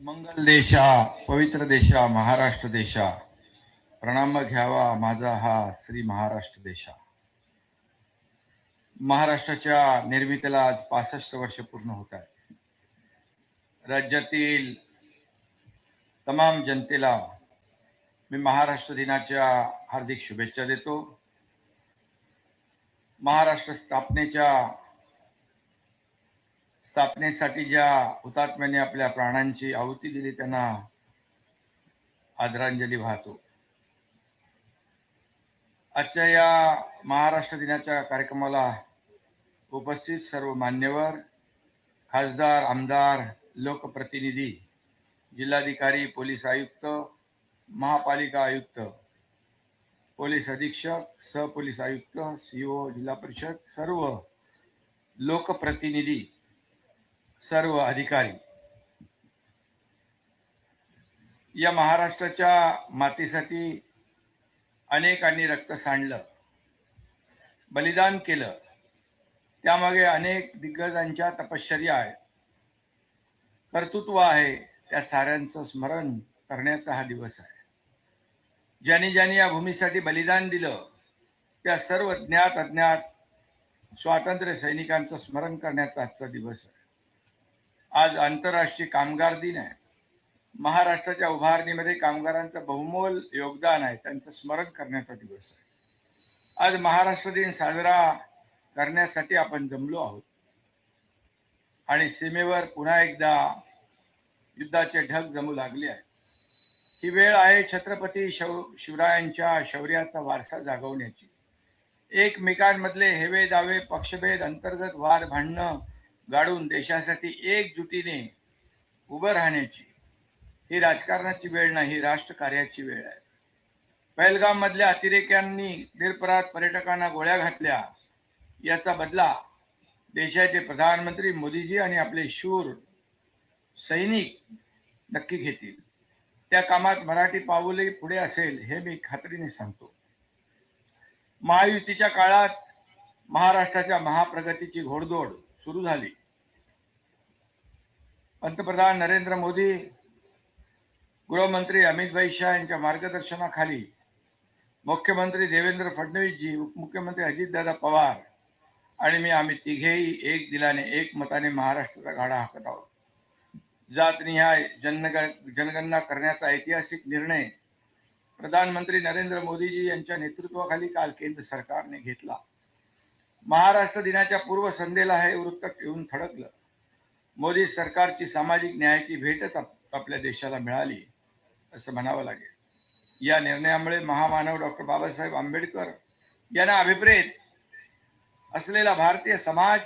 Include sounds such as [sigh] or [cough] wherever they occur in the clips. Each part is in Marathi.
मंगल देशा पवित्र देशा महाराष्ट्र देशा. प्रणाम घ्यावा माझा हा श्री महाराष्ट्र देशा. महाराष्ट्राच्या निर्मितीला आज पासष्ट वर्ष पूर्ण होत आहे राज्यातील तमाम जनतेला मी महाराष्ट्र दिनाच्या हार्दिक शुभेच्छा देतो. महाराष्ट्र स्थापनेच्या स्थापनेसाठी ज्या हुतात्म्याने आपल्या प्राणांची आहुती दिली त्यांना आदरांजली वाहतो. आजच्या या महाराष्ट्र दिनाच्या कार्यक्रमाला उपस्थित सर्व मान्यवर खासदार आमदार लोकप्रतिनिधी जिल्हाधिकारी पोलीस आयुक्त महापालिका आयुक्त पोलीस अधीक्षक सहपोलीस आयुक्त सीओ जिल्हा परिषद सर्व लोकप्रतिनिधी सर्व अधिकारी. या महाराष्ट्राच्या मातीसाठी अनेकांनी रक्त सांडलं बलिदान केलं. त्यामागे अनेक दिग्गजांच्या तपश्चर्या आहेत. कर्तृत्व आहे त्या साऱ्यांचं स्मरण करण्याचा हा दिवस आहे. ज्यांनी ज्यांनी या भूमीसाठी बलिदान दिलं त्या सर्व ज्ञात अज्ञात स्वातंत्र्य सैनिकांचं स्मरण करण्याचा आजचा दिवस आहे. आज आंतरराष्ट्रीय कामगार दिन आहे. महाराष्ट्राच्या उभारणीमध्ये कामगारांचं बहुमोल योगदान आहे. त्यांचं स्मरण करण्याचा दिवस आहे. आज महाराष्ट्र दिन साजरा करण्यासाठी आपण जमलो आहोत. आणि सीमेवर पुन्हा एकदा युद्धाचे ढग जमू लागले आहेत. ही वेळ आहे छत्रपती शौ शिवरायांच्या शौर्याचा वारसा जागवण्याची. एकमेकांमधले हेवे दावे पक्षभेद अंतर्गत वाद भांडणं गाडून देशासाठी एकजुटीने उभं राहण्याची ही राजकारणाची वेळ नाही राष्ट्रकार्याची वेळ आहे. पहिलगाममधल्या अतिरेक्यांनी निरपराध पर्यटकांना गोळ्या घातल्या. याचा बदला देशाचे प्रधानमंत्री मोदीजी आणि आपले शूर सैनिक नक्की घेतील. त्या कामात मराठी पाऊलही पुढे असेल हे मी खात्रीने सांगतो. महायुतीच्या काळात महाराष्ट्राच्या महाप्रगतीची घोडदौड सुरू झाली. पंतप्रधान नरेंद्र मोदी गृहमंत्री अमित भाई शाह यांच्या मार्गदर्शनाखाली मुख्यमंत्री देवेंद्र फडणवीसजी उपमुख्यमंत्री अजितदादा पवार आणि मी आम्ही तिघेही एक दिलाने एक मताने महाराष्ट्राचा गाडा हाकत आहोत. जातनिहाय जनग जनगणना करण्याचा ऐतिहासिक निर्णय प्रधानमंत्री नरेंद्र मोदीजी यांच्या नेतृत्वाखाली काल केंद्र सरकारने घेतला. महाराष्ट्र दिनाच्या पूर्वसंध्येला हे वृत्त येऊन थडकलं. मोदी सरकारची सामाजिक न्यायाची भेटच आपल्या देशाला मिळाली असं म्हणावं लागेल. या निर्णयामुळे महामानव डॉक्टर बाबासाहेब आंबेडकर यांना अभिप्रेत असलेला भारतीय समाज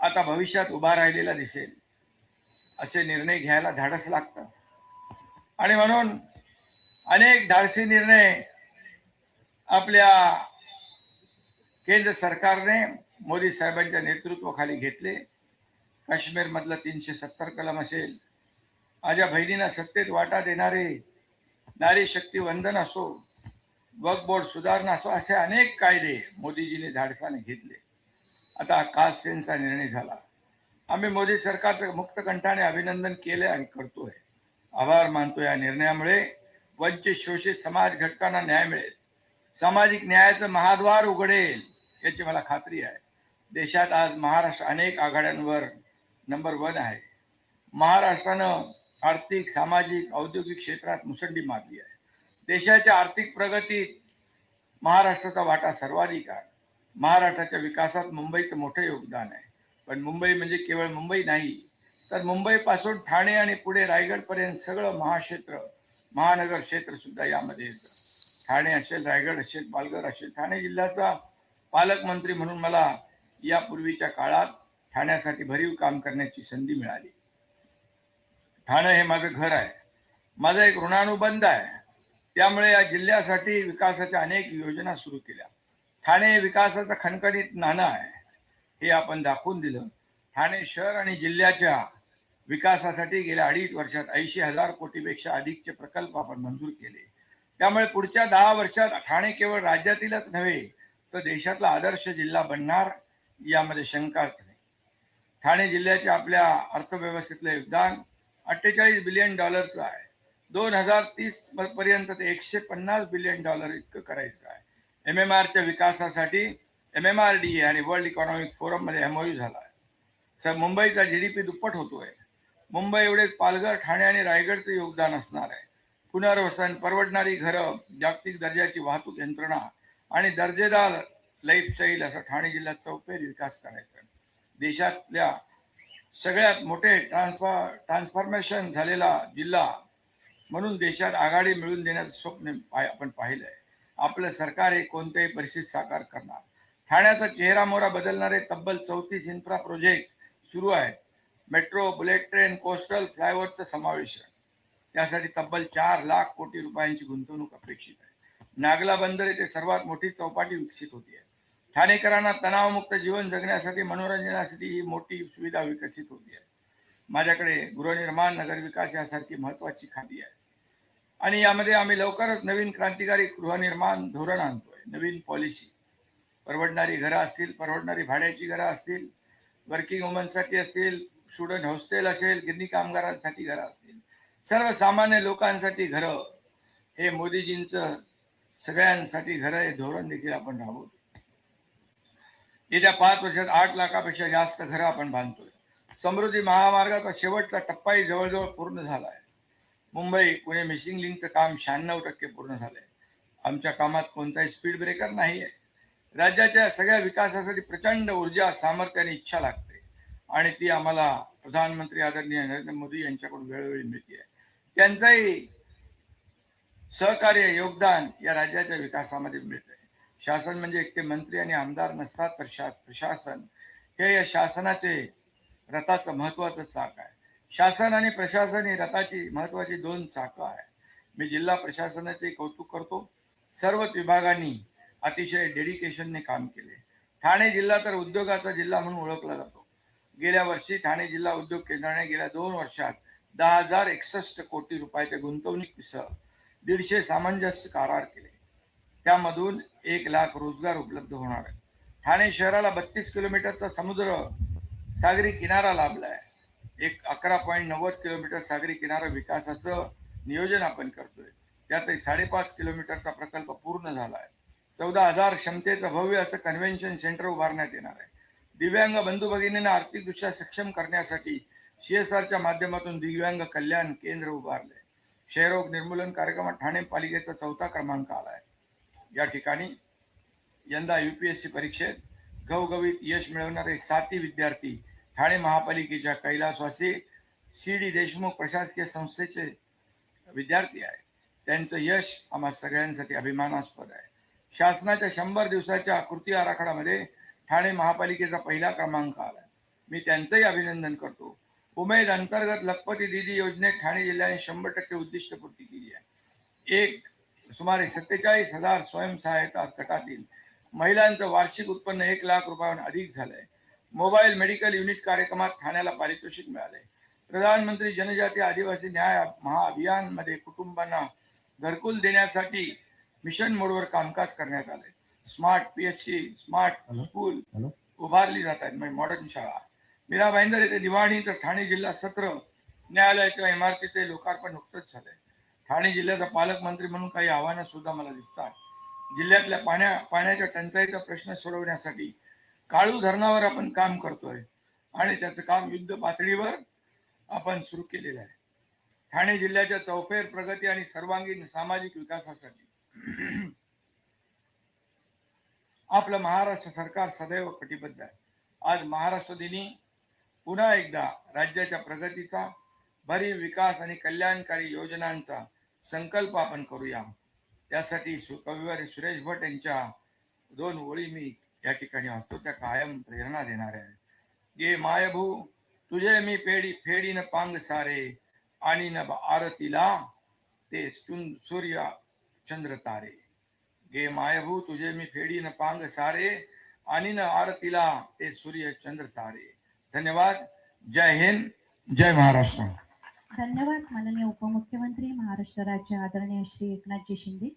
आता भविष्यात उभा राहिलेला दिसेल असे निर्णय घ्यायला धाडस लागतं. आणि म्हणून अनेक धाडसी निर्णय आपल्या केंद्र सरकारने मोदी साहेबांच्या नेतृत्वाखाली घेतले. काश्मीरमधलं तीनशे सत्तर कलम असेल. माझ्या बहिणींना सत्तेत वाटा देणारे नारी शक्ती वंदन असो वक बोर्ड सुधारणा असो असे अनेक कायदे मोदीजीने धाडसाने घेतले. आता कास्ट सेनचा निर्णय झाला. आम्ही मोदी सरकारचं मुक्त कंठाने अभिनंदन केले आणि करतोय. आभार मानतो या निर्णयामुळे. वंचित शोषित समाज घटकांना न्याय मिळेल. सामाजिक न्यायाचं महाद्वार उघडेल याची मला खात्री आहे. देशात आज महाराष्ट्र अनेक आघाड्यांवर नंबर वन आहे. महाराष्ट्रानं आर्थिक सामाजिक औद्योगिक क्षेत्रात मुसंडी मारली आहे. देशाच्या आर्थिक प्रगतीत महाराष्ट्राचा वाटा सर्वाधिक आहे. महाराष्ट्राच्या विकासात मुंबईचं मोठं योगदान आहे. पण मुंबई म्हणजे केवळ मुंबई नाही तर मुंबईपासून ठाणे आणि पुढे रायगडपर्यंत सगळं महाक्षेत्र महानगर क्षेत्र सुद्धा यामध्ये येतं. ठाणे असेल रायगड असेल पालघर असेल ठाणे जिल्ह्याचा पालकमंत्री म्हणून मला यापूर्वीच्या काळात ठाण्यासाठी भरीव काम करण्याची संधी मिळाली. ठाणं हे माझं घर आहे. माझा एक ऋणानुबंध आहे. त्यामुळे या जिल्ह्यासाठी विकासाच्या अनेक योजना सुरू केल्या. ठाणे विकासाचा खणखणीत नाणं आहे. हे आपण दाखवून दिलं. ठाणे शहर आणि जिल्ह्याच्या विकासासाठी गेल्या अडीच वर्षात ऐंशी हजार कोटीपेक्षा अधिकचे प्रकल्प आपण मंजूर केले. त्यामुळे पुढच्या दहा वर्षात ठाणे केवळ राज्यातीलच नव्हे तर देशातला आदर्श जिल्हा बनणार यामध्ये शंकाच ठाणे जिल्ह्याचे आपल्या अर्थव्यवस्थेतलं योगदान अठ्ठेचाळीस बिलियन डॉलरचं आहे. दोन हजार तीस पर्यंत ते एकशे पन्नास बिलियन डॉलर इतकं करायचं आहे. एम एम आरच्या विकासासाठी M M R D A आणि वर्ल्ड इकॉनॉमिक फोरममध्ये एमओयू झाला आहे. सर मुंबईचा जी डी पी दुप्पट होतोय. मुंबई एवढेच पालघर ठाणे आणि रायगडचं योगदान असणार आहे. पुनर्वसन परवडणारी घरं जागतिक दर्जाची वाहतूक यंत्रणा आणि दर्जेदार लाईफस्टाईल असा ठाणे जिल्ह्यात चौफेर विकास करायचा आहे. देशातल्या सगळ्यात मोठे ट्रान्सफॉ ट्रान्सफॉर्मेशन झालेला जिल्हा म्हणून देशात आघाडी मिळवून देण्याचं स्वप्न आपण पाहिलं आहे आपलं सरकार हे कोणत्याही परिस्थितीत साकार करणार. ठाण्याचा चेहरा मोहरा बदलणारे तब्बल चौतीस इन्फ्रा प्रोजेक्ट सुरू आहेत. मेट्रो बुलेट ट्रेन कोस्टल फ्लायओव्हरचं समावेश आहे. त्यासाठी तब्बल चार लाख कोटी रुपयांची गुंतवणूक अपेक्षित आहे. नागला बंदर येथे सर्वात मोठी चौपाटी विकसित होती आहे. ठाणेकरांना तणावमुक्त जीवन जगण्यासाठी मनोरंजनासाठी ही मोठी सुविधा विकसित होती आहे. माझ्याकडे गृहनिर्माण नगरविकास यासारखी महत्वाची खाती आहे. आणि यामध्ये आम्ही लवकरच नवीन क्रांतिकारी गृहनिर्माण धोरण आणतोय. नवीन पॉलिसी. परवडणारी घरं असतील परवडणारी भाड्याची घरं असतील वर्किंग वुमनसाठी असतील स्टुडंट हॉस्टेल असेल गिरणी कामगारांसाठी घरं असतील. सर्वसामान्य लोकांसाठी घरं हे मोदीजींचं सगळ्यांसाठी घरं हे धोरण देखील आपण राबवतो येत्या पाच वर्षात आठ लाखापेक्षा जास्त घरं आपण बांधतोय. समृद्धी महामार्गाचा शेवटचा टप्पाही जवळजवळ पूर्ण झाला आहे मुंबई पुणे मिसिंग लिंकचं काम शहाण्णव टक्के पूर्ण झालंय. आमच्या कामात कोणताही स्पीड ब्रेकर नाही आहे राज्याच्या सगळ्या विकासासाठी प्रचंड ऊर्जा सामर्थ्य आणि इच्छा लागते. आणि ती आम्हाला प्रधानमंत्री आदरणीय नरेंद्र मोदी यांच्याकडून वेळोवेळी मिळते त्यांचंही सहकार्य योगदान या राज्याच्या विकासामध्ये मिळत आहे शासन म्हणजे एकटे मंत्री आणि आमदार नसतात तर शा प्रशासन हे या शासनाचे रथाचं महत्वाचं चाक आहे. शासन आणि प्रशासन ही रथाची महत्वाची दोन चाकं आहे मी जिल्हा प्रशासनाचे कौतुक करतो. सर्वच विभागांनी अतिशय डेडिकेशनने काम केले. ठाणे जिल्हा तर उद्योगाचा जिल्हा म्हणून ओळखला जातो. गेल्या वर्षी ठाणे जिल्हा उद्योग केंद्राने गेल्या दोन वर्षात दहा हजार एकसष्ट कोटी रुपयाच्या गुंतवणुकीसह दीडशे सामंजस्य करार केले. त्यामधून एक लाख रोजगार उपलब्ध होणार आहे. ठाणे शहराला बत्तीस किलोमीटरचा समुद्र सागरी किनारा लाभला आहे एक अकरा पॉईंट नव्वद किलोमीटर सागरी किनारा विकासाचं नियोजन आपण करतोय. त्यातही साडेपाच किलोमीटरचा प्रकल्प पूर्ण झाला आहे चौदा हजार क्षमतेचं भव्य असं कन्व्हेन्शन सेंटर उभारण्यात येणार आहे. दिव्यांग बंधू भगिनींना आर्थिकदृष्ट्या सक्षम करण्यासाठी सीएसआरच्या माध्यमातून दिव्यांग कल्याण केंद्र उभारले. क्षयरोग निर्मूलन कार्यक्रमात ठाणे पालिकेचा चौथा क्रमांक आला आहे या ठिकाणी यंदा यू पी एस सी परीक्षेत घवघवीत यश मिळवणारे साती विद्यार्थी ठाणे महापालिकेच्या कैलासवासी सी डी देशमुख प्रशासकीय संस्थेचे विद्यार्थी आहेत. त्यांचं यश आम्हा सगळ्यांसाठी अभिमानास्पद आहे. शासनाच्या शंभर दिवसाच्या कृती आराखड्यामध्ये ठाणे महापालिकेचा पहिला क्रमांक आला. मी त्यांचंही अभिनंदन करतो. उमेद अंतर्गत लखपती दिदी योजनेत ठाणे जिल्ह्याने शंभर टक्के उद्दिष्ट पूर्ती केली आहे. एक सुमारे सत्तेचाळीस हजार स्वयंसहायता गटातील महिलांचं वार्षिक उत्पन्न एक लाख रुपयाहून अधिक झालंय. मोबाईल मेडिकल युनिट कार्यक्रमात ठाण्याला पारितोषिक मिळाले प्रधानमंत्री जनजाती आदिवासी न्याय महाअभियानमध्ये कुटुंबांना घरकुल देण्यासाठी मिशन मोडवर कामकाज करण्यात आले स्मार्ट पीएचसी स्मार्ट हॅलो. स्कूल हॅलो. उभारली जात आहेत म्हणजे मॉडर्न शाळा. मीरा भाईंदर येथे दिवाणी तर ठाणे जिल्हा सत्र न्यायालयाच्या इमारतीचे लोकार्पण नुकतंच झालंय. ठाणे जिल्ह्याचा पालकमंत्री म्हणून काही आव्हानं सुद्धा मला दिसतात. जिल्ह्यातल्या पाण्या पाण्याच्या टंचाईचा प्रश्न सोडवण्यासाठी काळू धरणावर आपण काम करतोय आणि त्याचं काम युद्ध पातळीवर आपण सुरू केलेलं आहे. ठाणे जिल्ह्याच्या चौफेर प्रगती आणि सर्वांगीण सामाजिक विकासासाठी [clears throat] आपलं महाराष्ट्र सरकार सदैव कटिबद्ध आहे. आज महाराष्ट्र दिनी पुन्हा एकदा राज्याच्या प्रगतीचा भरीव विकास आणि कल्याणकारी योजनांचा संकल्प आपण करूया. त्यासाठी सु कविवारी सुरेश भट यांच्या दोन ओळी मी या ठिकाणी वाचतो. त्या कायम प्रेरणा देणाऱ्या आहेत. ये मायभू तुझे मी पेडी फेडीन पांग सारे आणि न आरतीला ते सूर्य चंद्र तारे. गे मायभू तुझे मी फेडीन पांग सारे आणि न आरतीला ते सूर्य चंद्र तारे. धन्यवाद. जय हिंद. जय महाराष्ट्र. धन्यवाद माननीय उपमुख्यमंत्री महाराष्ट्र राज्य आदरणीय श्री एकनाथजी शिंदे.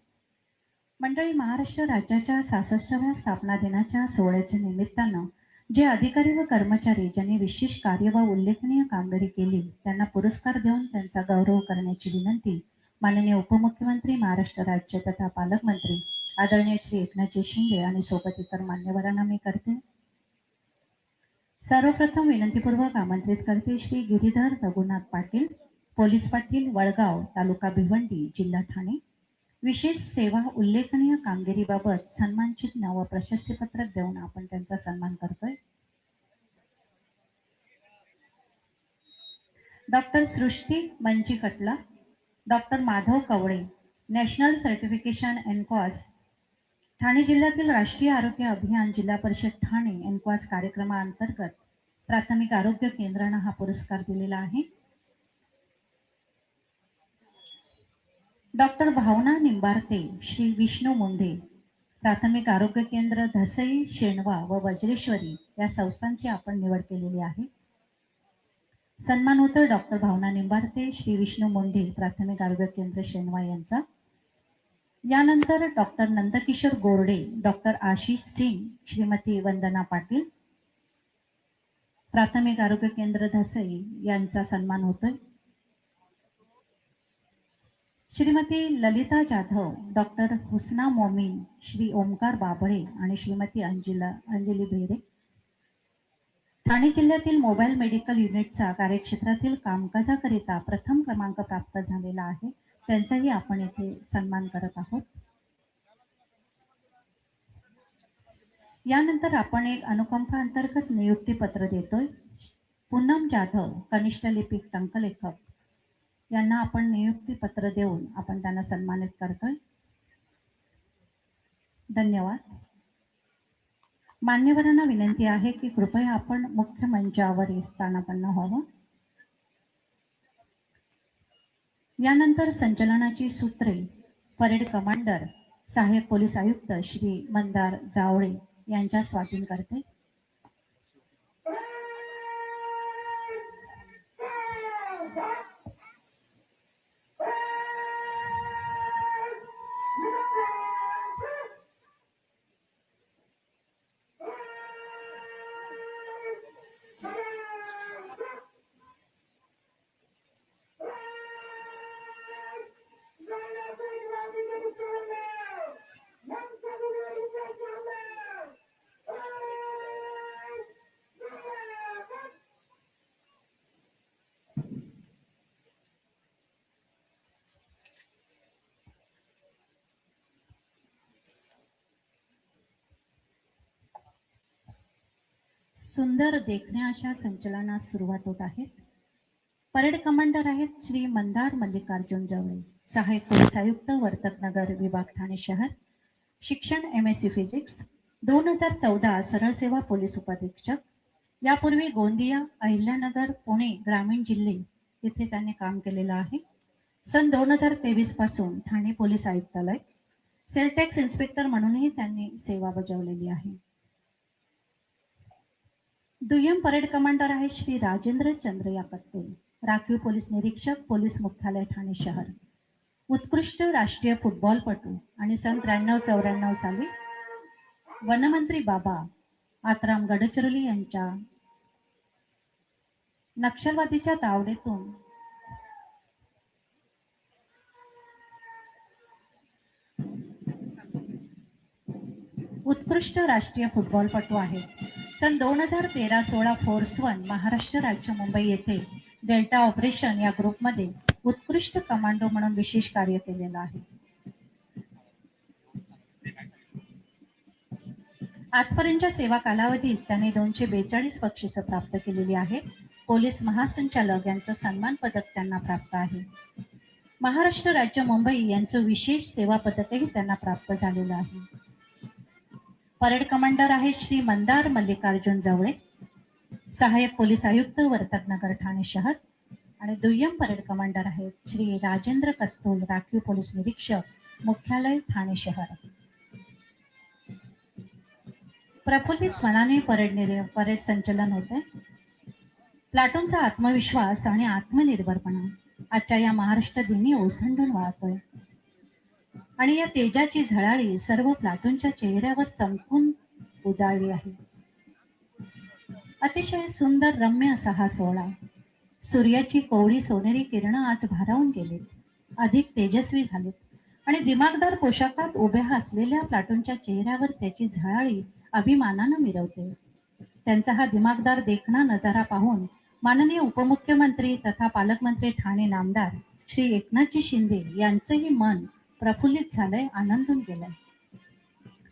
मंडळी महाराष्ट्र राज्याच्या सहासष्टाव्या स्थापना दिनाच्या सोहळ्याच्या निमित्तानं जे अधिकारी व कर्मचारी ज्यांनी विशेष कार्य व उल्लेखनीय कामगिरी केली त्यांना पुरस्कार देऊन त्यांचा गौरव करण्याची विनंती माननीय उपमुख्यमंत्री महाराष्ट्र राज्य तथा पालकमंत्री आदरणीय श्री एकनाथजी शिंदे आणि सोबत इतर मान्यवरांना मी करते. सर्वप्रथम विनंतीपूर्वक आमंत्रित करते श्री गिरीधर रघुनाथ पाटील पोलीस पाटील वडगाव तालुका भिवंडी जिल्हा ठाणे. विशेष सेवा उल्लेखनीय कामगिरीबाबत सन्मानचिन्ह व प्रशस्तीपत्रक देऊन आपण त्यांचा सन्मान करतोय. Doctor Srushti Manji Katla doctor Madhav Kawale national certification एनकॉस Thane जिल्ह्यातील राष्ट्रीय आरोग्य अभियान जिल्हा परिषद ठाणे एनक्वास कार्यक्रमाअंतर्गत प्राथमिक आरोग्य केंद्रानं हा पुरस्कार दिलेला आहे. डॉक्टर भावना निंबारते श्री विष्णू मुंडे प्राथमिक आरोग्य केंद्र धसई शेणवा व वज्रेश्वरी या संस्थांची आपण निवड केलेली आहे. सन्मान होतं डॉक्टर भावना निंबारते श्री विष्णू मुंडे प्राथमिक आरोग्य केंद्र शेणवा यांचा. यानंतर डॉक्टर नंदकिशोर गोरडे डॉक्टर आशिष सिंग श्रीमती वंदना पाटील प्राथमिक आरोग्य केंद्र धसई यांचा सन्मान होतोय. श्रीमती ललिता जाधव डॉक्टर हुसना मोमीन श्री ओमकार बाबळे आणि श्रीमती अंजिला अंजली भेरे. ठाणे जिल्ह्यातील मोबाईल मेडिकल युनिटचा कार्यक्षेत्रातील कामकाजाकरिता प्रथम क्रमांक प्राप्त झालेला आहे. त्यांचाही आपण येथे सन्मान करत आहोत. यानंतर आपण एक अनुकंपा अंतर्गत नियुक्ती पत्र देतोय. पूनम जाधव कनिष्ठ लिपिक टंकलेखक यांना आपण नियुक्ती पत्र देऊन आपण त्यांना सन्मानित करतोय. धन्यवाद. मान्यवरांना विनंती आहे की कृपया आपण मुख्य मंचावर स्थानापन्न व्हावं. यानंतर संचलनाची सूत्रे परेड कमांडर सहाय्यक पोलीस आयुक्त श्री मंदार जावळे यांच्या स्वाधीन करते सुंदर देखण्या अशा संचलनास सुरुवात होत आहे. परेड कमांडर आहेत श्री मंदार मल्लिकार्जुन जवळे सहाय्यक पोलीस आयुक्त वर्तकनगर विभाग ठाणे शहर शिक्षण एम एस सी फिजिक्स दोन हजार चौदा सरळ सेवा पोलीस उपाधीक्षक यापूर्वी गोंदिया अहिल्यानगर पुणे ग्रामीण जिल्हे येथे त्यांनी काम केलेलं आहे. सन दोन हजार तेवीसपासून ठाणे पोलीस आयुक्तालय सेलटॅक्स इन्स्पेक्टर म्हणूनही त्यांनी सेवा बजावलेली आहे. दुय्यम परेड कमांडर आहे श्री राजेंद्र चंद्र याकत्ते राखीव पोलीस निरीक्षक पोलीस मुख्यालय ठाणे शहर. उत्कृष्ट राष्ट्रीय फुटबॉलपटू आणि सन त्र्याण्णव चौऱ्याण्णव साली वनमंत्री बाबा आत्राम गडचिरोली यांच्या नक्षलवादीच्या तावडीतून उत्कृष्ट राष्ट्रीय फुटबॉलपटू आहेत. सन दोन हजार तेरा सोळा फोर्स वन महाराष्ट्र राज्य मुंबई येथे डेल्टा ऑपरेशन या ग्रुपमध्ये उत्कृष्ट कमांडो म्हणून विशेष कार्य केलेलं आहे. आजपर्यंतच्या सेवा कालावधीत त्यांनी दोनशे बेचाळीस बक्षिसं प्राप्त केलेली आहेत. पोलीस महासंचालक यांचं सन्मान पदक त्यांना प्राप्त आहे. महाराष्ट्र राज्य मुंबई यांचं विशेष सेवा पदकही त्यांना प्राप्त झालेलं आहे. परेड कमांडर आहेत श्री मंदार मल्लिकार्जुन जवळे सहाय्यक पोलीस आयुक्त वर्तक नगर ठाणे शहर. आणि दुय्यम परेड कमांडर आहेत श्री राजेंद्र कत्तूल राखीव पोलीस निरीक्षक मुख्यालय ठाणे शहर. प्रफुल्लित मनाने परेड परेड संचलन होते. प्लाटूनचा आत्मविश्वास आणि आत्मनिर्भरपणा आजच्या या महाराष्ट्र दिनी ओसंडून वाहतोय. आणि या तेजाची झळाळी सर्व प्लाटूनच्या चेहऱ्यावर चमकून उजाळली आहे. अतिशय सुंदर रम्य असा हा सोहळा. सूर्याची कोवळी सोनेरी किरण आज भारावून गेले अधिक तेजस्वी झाले आणि दिमागदार पोशाखात उभ्या असलेल्या प्लाटूनच्या चेहऱ्यावर त्याची झळाळी अभिमानानं मिरवते. त्यांचा हा दिमागदार देखणा नजारा पाहून माननीय उपमुख्यमंत्री तथा पालकमंत्री ठाणे नामदार श्री एकनाथजी शिंदे यांचंही मन प्रफुल्लित झालंय आनंदून गेलंय.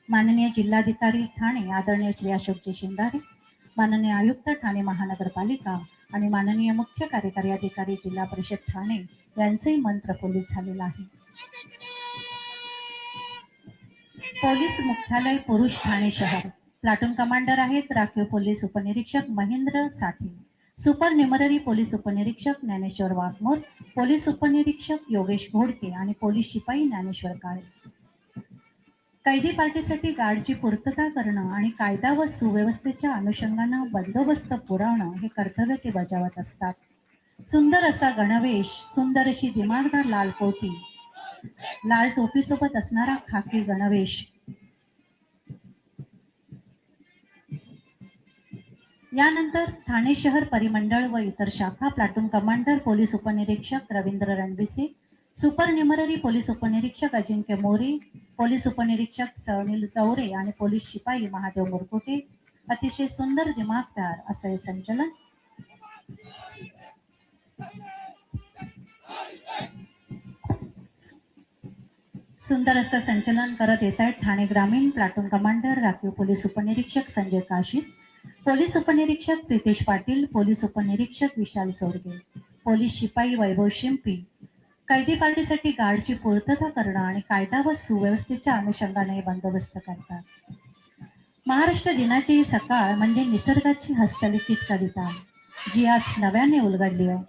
माननीय जिल्हाधिकारी ठाणे आदरणीय श्री अशोकजी शिंदारे माननीय आयुक्त ठाणे महानगरपालिका आणि माननीय मुख्य कार्यकारी अधिकारी जिल्हा परिषद ठाणे यांचंही मन प्रफुल्लित झालेलं आहे. पोलीस मुख्यालय पुरुष ठाणे शहर. प्लाटून कमांडर आहेत राखीव पोलीस उपनिरीक्षक महेंद्र साठे. सुपर निमररी पोलीस उपनिरीक्षक ज्ञानेश्वर वाघमोर पोलीस उपनिरीक्षक योगेश घोडके आणि पोलीस शिपाई ज्ञानेश्वर काळे. कैदी पार्टीसाठी गार्डची पूर्तता करणं आणि कायदा व सुव्यवस्थेच्या अनुषंगानं बंदोबस्त पुरवणं हे कर्तव्य ते बजावत असतात. सुंदर असा गणवेश सुंदर अशी दिमागदार लाल कोटी लाल टोपीसोबत असणारा खाकी गणवेश यानंतर ठाणे शहर परिमंडळ व इतर शाखा प्लाटून कमांडर पोलीस उपनिरीक्षक Ravindra Ranbise super numerary police उपनिरीक्षक अजिंक्य मोरी पोलीस उपनिरीक्षक सनील चौरे आणि पोलीस शिपाई महादेव मुरकुटे. अतिशय सुंदर दिमागदार असं हे संचलन. सुंदर असं संचलन करत येत आहेत ठाणे ग्रामीण प्लाटून कमांडर राखीव पोलीस उपनिरीक्षक संजय काशीद. पोलीस उपनिरीक्षक प्रितेश पाटील पोलीस उपनिरीक्षक विशाल सोरगे पोलीस शिपाई वैभव शिंपी. कैदी पार्टीसाठी गार्डची पूर्तता करणं आणि कायदा व सुव्यवस्थेच्या अनुषंगाने बंदोबस्त करतात. महाराष्ट्र दिनाची ही सकाळ म्हणजे निसर्गाची हस्तलिखित कविता जी आज नव्याने उलगडली आहे.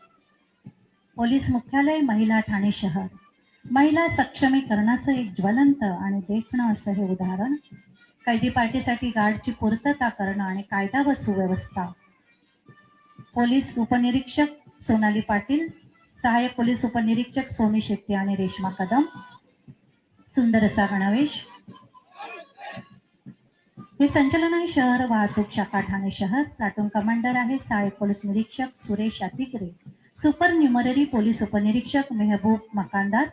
पोलीस मुख्यालय महिला ठाणे शहर. महिला सक्षमीकरणाचं एक ज्वलंत आणि देखणं असं हे उदाहरण कैदी पार्टीसाठी गार्डची पूर्तता करणं आणि कायदा व सुव्यवस्था. पोलीस उपनिरीक्षक सोनाली पाटील सहाय्यक पोलीस उपनिरीक्षक सोनी शेट्टी आणि रेश्मा कदम. सुंदर असा गणवेश. हे संचलन आहे शहर वाहतूक शाखा ठाणे शहर. प्लाटून कमांडर आहे सहाय्यक पोलीस निरीक्षक Suresh Atikare super numerary police उपनिरीक्षक मेहबूब मकानदार.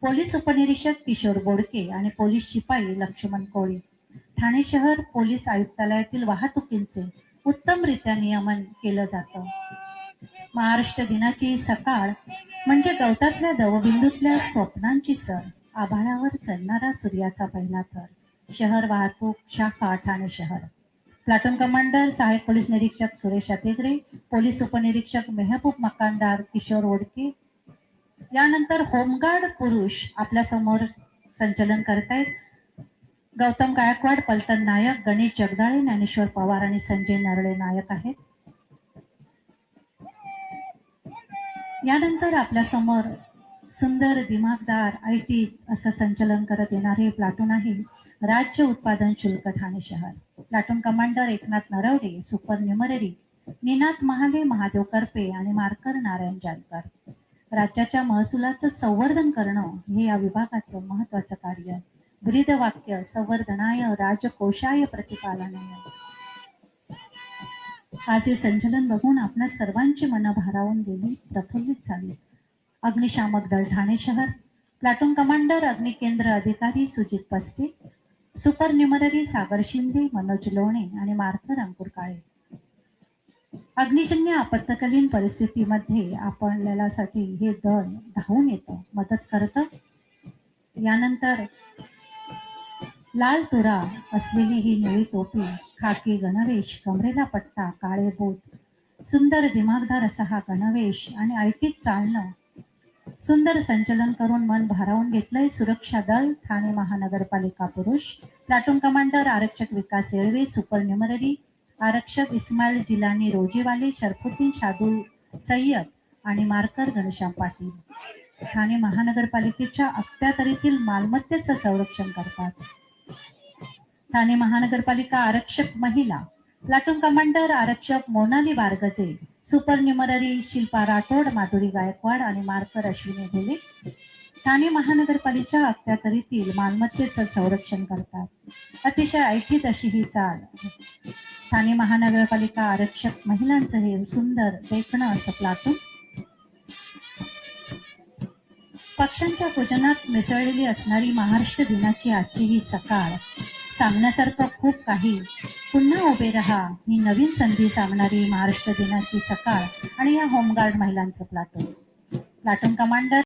पोलीस उपनिरीक्षक किशोर बोडके आणि पोलीस शिपाई लक्ष्मण कोळी. ठाणे शहर पोलीस आयुक्तालयातील वाहतुकींचे उत्तमरित्या नियमन केलं जातं. महाराष्ट्र दिनाची सकाळ म्हणजे गवतातल्या दवबिंदूतल्या स्वप्नांची सर. आभाळावर चढणारा सूर्याचा पहिला थर. शहर वाहतूक शाखा ठाणे शहर. प्लाटून कमांडर सहाय्यक पोलीस निरीक्षक सुरेश अतिग्रे पोलीस उपनिरीक्षक मेहबूब मकानदार किशोर ओडके. यानंतर होमगार्ड पुरुष आपल्यासमोर संचलन करतायत. गौतम गायकवाड पलटण नायक गणेश जगदाळे ज्ञानेश्वर पवार आणि संजय नरळे नायक आहेत. यानंतर आपल्यासमोर सुंदर दिमागदार आय टी असं संचलन करत येणारे प्लाटून आहे राज्य उत्पादन शुल्क ठाणे शहर. Platoon commander Eknath Narwade supernumerary Ninath Mahale Mahadev Karpe आणि मार्कर नारायण जानकर. राज्याच्या महसुलाचं संवर्धन करणं हे या विभागाचं महत्वाचं कार्य आहे. वाक्य संवर्धनाय राजकोषाय प्रतिपालनाय. आज हे संचलन बघून आपण सर्वांची मनं भारावून गेली प्रफुल्लित झाली. अग्निशामक दल ठाणे शहर प्लाटून कमांडर अग्निकेंद्र अधिकारी सुजित पस्ते सुपर न्युमररी सागर शिंदे मनोज लोणे आणि मार्कर अंकुर काळे अग्निजन्य आपत्कालीन परिस्थितीमध्ये आपल्यासाठी हे दल धावून येतं मदत करतं. यानंतर लाल तुरा असलेली ही निळी टोपी खाकी गणवेश कमरेला पट्टा काळे बोट सुंदर दिमागदार असा हा गणवेश आणि ऐटीत चालणं. सुंदर संचलन करून मन भारावून घेतलंय सुरक्षा दल ठाणे महानगरपालिका पुरुष प्लाटून कमांडर आरक्षक विकास येळवे सुपर न्युमररी आरक्षक इस्माईल जिलानी रोजीवाले शरफुद्दीन शादुल सय्यद आणि मार्कर घनश्याम पाटील. ठाणे महानगरपालिकेच्या अखत्यातरीतील मालमत्तेचं संरक्षण करतात. ठाणे महानगरपालिका आरक्षक महिला प्लाटून कमांडर आरक्षक मोनाली बारगजे सुपर न्युमररी शिल्पा राठोड माधुरी गायकवाड आणि मार्कर अश्विनी घोले ठाणे महानगरपालिका अखत्यारीतील मालमत्तेचं संरक्षण करतात. अतिशय ऐकीत अशी ही चाल. ठाणे महानगरपालिका आरक्षक महिलांचं हे सुंदर देखणं असं प्लाटून पक्ष्यांच्या भोजनात मिसळलेली असणारी महाराष्ट्र दिनाची आजची ही सकाळ. सांगण्यासारखं खूप काही. पुन्हा उभे रहा. ही नवीन संधी सांगणारी महाराष्ट्र दिनाची सकाळ. आणि या होमगार्ड महिलांचं प्लाटून. Platoon commander